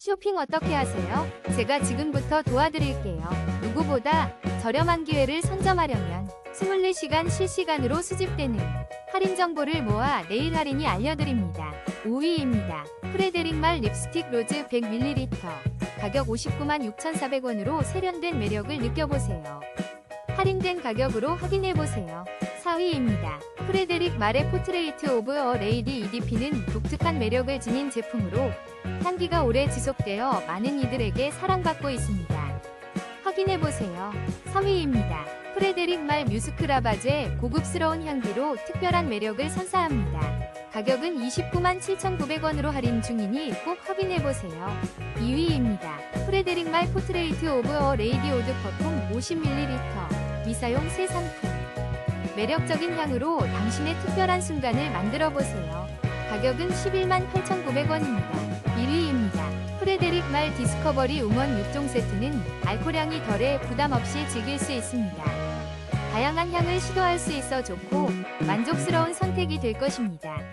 쇼핑 어떻게 하세요? 제가 지금부터 도와드릴게요. 누구보다 저렴한 기회를 선점하려면 24시간 실시간으로 수집되는 할인 정보를 모아 내일 할인이 알려드립니다. 5위입니다. 프레데릭 말 립스틱 로즈 100ml. 가격 59만 6,400원으로 세련된 매력을 느껴보세요. 할인된 가격으로 확인해보세요. 4위입니다. 프레데릭 말의 포트레이트 오브 어 레이디 EDP는 독특한 매력을 지닌 제품으로 향기가 오래 지속되어 많은 이들에게 사랑받고 있습니다. 확인해보세요. 3위입니다. 프레데릭 말 뮤스크라바제 고급스러운 향기로 특별한 매력을 선사합니다. 가격은 29만 7,900원으로 할인 중이니 꼭 확인해보세요. 2위입니다. 프레데릭 말 포트레이트 오브 어 레이디 오드 퍼퓸 50ml 미사용 새 상품 매력적인 향으로 당신의 특별한 순간을 만들어 보세요. 가격은 11만 8,900원입니다. 1위입니다. 프레데릭 말 디스커버리 우먼 6종 세트는 알코올향이 덜해 부담 없이 즐길 수 있습니다. 다양한 향을 시도할 수 있어 좋고 만족스러운 선택이 될 것입니다.